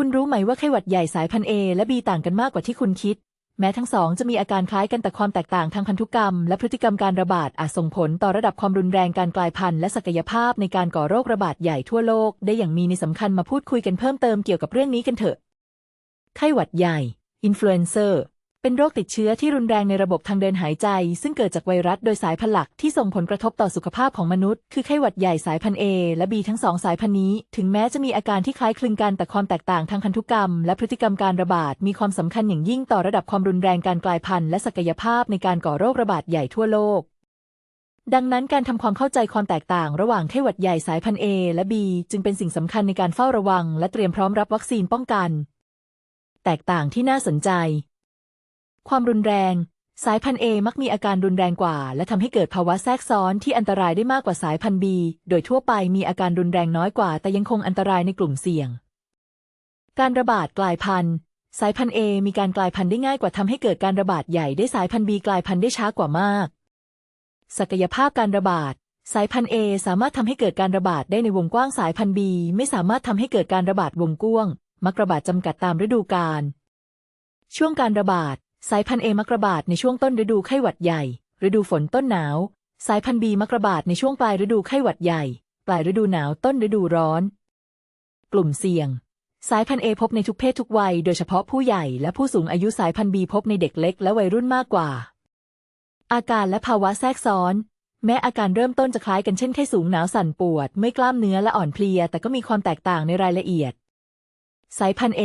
คุณรู้ไหมว่าไข้หวัดใหญ่สายพันธุ์ A และ B ต่างกันมากกว่าที่คุณคิด แม้ทั้งสองจะมีอาการคล้ายกันแต่ความแตกต่างทางพันธุกรรม และพฤติกรรมการระบาดอาจส่งผลต่อระดับความรุนแรงการกลายพันธุ์และศักยภาพในการก่อโรคระบาดใหญ่ทั่วโลก ได้อย่างมีในสำคัญมาพูดคุยกันเพิ่มเติมเกี่ยวกับเรื่องนี้กันเถอะ ไข้หวัดใหญ่ อินฟลูเอนเซอร์ เป็นโรคติดเชื้อที่รุนแรงในระบบทางเดินหายใจ ซึ่งเกิดจากไวรัสโดยสายพันธุ์หลักที่ส่งผลกระทบต่อสุขภาพของมนุษย์ คือไข้หวัดใหญ่สายพันธุ์ A และ B ทั้งสองสายพันธุ์นี้ ถึงแม้จะมีอาการที่คล้ายคลึงกันแต่ความแตกต่างทางพันธุกรรม และพฤติกรรมการระบาดมีความสำคัญอย่างยิ่งต่อระดับความรุนแรงการกลายพันธุ์และศักยภาพในการก่อโรคระบาดใหญ่ทั่วโลกดังนั้นการทำความเข้าใจความแตกต่างระหว่างไข้หวัดใหญ่สายพันธุ์ A และ B จึงเป็นสิ่งสำคัญในการเฝ้าระวัง และเตรียมพร้อมรับวัคซีนป้องกัน แตกต่างที่น่าสนใจ ความรุนแรง สายพันธุ์ A มักมีอาการรุนแรงกว่า และทำให้เกิดภาวะแทรกซ้อนที่อันตรายได้มากกว่าสายพันธุ์ B โดยทั่วไปมีอาการรุนแรงน้อยกว่า แต่ยังคงอันตรายในกลุ่มเสี่ยง การระบาดกลายพันธุ์ สายพันธุ์ A มีการกลายพันธุ์ได้ง่ายกว่าทำให้เกิดการระบาดใหญ่ได้สายพันธุ์ B กลายพันธุ์ได้ช้ากว่ามาก ศักยภาพการระบาดสายพันธุ์ A สามารถทำให้เกิดการระบาดได้ในวงกว้างสายพันธุ์ B ไม่สามารถทำให้เกิดการระบาดวงกว้างมักระบาดจำกัดตามฤดูกาลช่วงการระบาด สายพันธุ์ A มักระบาดในช่วงต้นฤดูไข้หวัดใหญ่ ฤดูฝนต้นหนาว สายพันธุ์ B มักระบาดในช่วงปลายฤดูไข้หวัดใหญ่ ปลายฤดูหนาวต้นฤดูร้อน กลุ่มเสี่ยง สายพันธุ์ A พบในทุกเพศทุกวัย โดยเฉพาะผู้ใหญ่และผู้สูงอายุสายพันธุ์ B พบในเด็กเล็กและวัยรุ่นมากกว่า อาการและภาวะแทรกซ้อน แม้อาการเริ่มต้นจะคล้ายกันเช่นไข้สูงหนาวสั่นปวด ไม่กล้ามเนื้อและอ่อนเพลีย แต่ก็มีความแตกต่างในรายละเอียด สายพันธุ์ A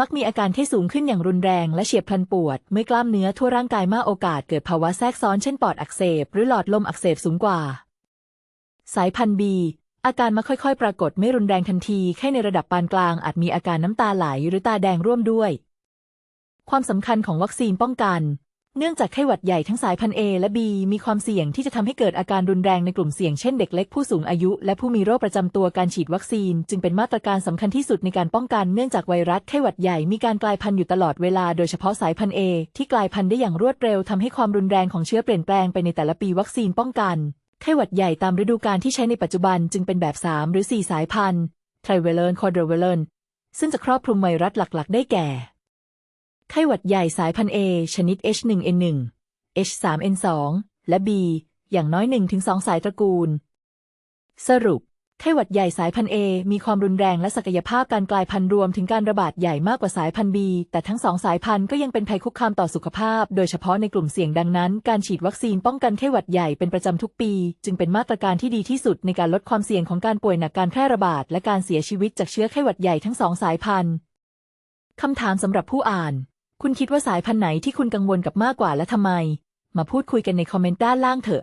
มักมีอาการไข้สูงขึ้นอย่างรุนแรงและเฉียบพลันปวด เมื่อกล้ามเนื้อทั่วร่างกายมากโอกาสเกิดภาวะแทรกซ้อนเช่นปอดอักเสบ หรือหลอดลมอักเสบสูงกว่า สายพันธุ์ B อาการมาค่อยๆ ปรากฏไม่รุนแรงทันที แค่ในระดับปานกลางอาจมีอาการน้ำตาไหลหรือตาแดงร่วมด้วย ความสำคัญของวัคซีนป้องกัน เนื่องจากไข้หวัดใหญ่ทั้งสายพันธุ์ A และ B มีความเสี่ยงที่จะทำให้เกิดอาการรุนแรงในกลุ่มเสี่ยงเช่นเด็กเล็กผู้สูงอายุ และผู้มีโรคประจำตัวการฉีดวัคซีน จึงเป็นมาตรการสำคัญที่สุดในการป้องกันเนื่องจากไวรัสไข้หวัดใหญ่มีการกลายพันธุ์อยู่ตลอดเวลาโดยเฉพาะสายพันธุ์ A ที่กลายพันธุ์ได้อย่างรวดเร็วทำให้ความรุนแรงของเชื้อเปลี่ยนแปลงไปในแต่ละปีวัคซีนป้องกันไข้หวัดใหญ่ตามฤดูกาลที่ใช้ในปัจจุบันจึงเป็นแบบ 3 หรือ 4 สายพันธุ์ Trivalent Quadrivalent ซึ่งจะครอบคลุมไวรัสหลัก ๆ ได้แก่ ไข้หวัดใหญ่สายพันธุ์ A ชนิด H1N1 H3N2 และ B อย่างน้อย 1-2 สายตระกูล สรุป ไข้หวัดใหญ่สายพันธุ์ A มีความรุนแรงและศักยภาพการกลายพันธุ์รวมถึงการระบาดใหญ่มากกว่าสายพันธุ์ B แต่ทั้งสองสายพันธุ์ก็ยังเป็นภัยคุกคามต่อสุขภาพ โดยเฉพาะในกลุ่มเสี่ยงดังนั้น การฉีดวัคซีนป้องกันไข้หวัดใหญ่เป็นประจำทุกปี จึงเป็นมาตรการที่ดีที่สุดในการลดความเสี่ยงของการป่วยหนักการแพร่ระบาดและการเสียชีวิตจากเชื้อไข้หวัดใหญ่ทั้งสองสายพันธุ์คำถามสำหรับผู้อ่าน คุณคิดว่าสายพันธุ์ไหนที่คุณกังวลกับมากกว่าและทำไม มาพูดคุยกันในคอมเมนต์ด้านล่างเถอะ